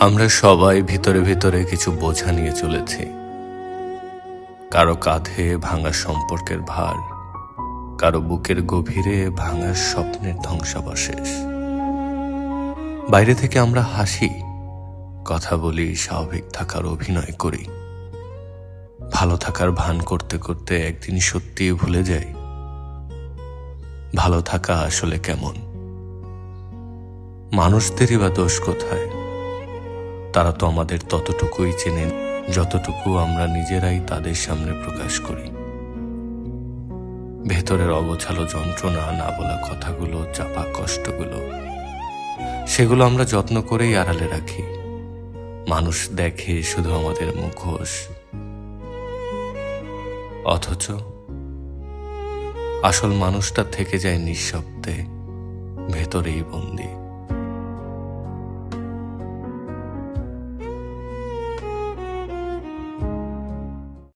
আমরা সবাই ভিতরে ভিতরে কিছু বোঝা নিয়ে চলেছি। কারও কাঁধে ভাঙা সম্পর্কের ভার, কারও বুকের গভীরে ভাঙা স্বপ্নের ধ্বংসাবশেষ। বাইরে থেকে আমরা হাসি, কথা বলি, স্বাভাবিক থাকার অভিনয় করি। ভালো থাকার ভান করতে করতে একদিন সত্যিই ভুলে যাই। ভালো থাকা আসলে কেমন? মানুষদেরই বা দোষ কোথায়? তারা তো আমাদের ততটুকুই চেনেন, যতটুকু আমরা নিজেরাই তাদের সামনে প্রকাশ করি। ভেতরের অগোছালো যন্ত্রণা, না বলা কথাগুলো, চাপা কষ্টগুলো, সেগুলো আমরা যত্ন করেই আড়ালে রাখি। মানুষ দেখে শুধু আমাদের মুখোশ। অথচ আসল মানুষটা থেকে যায় নিঃশব্দে, ভেতরেই বন্দী।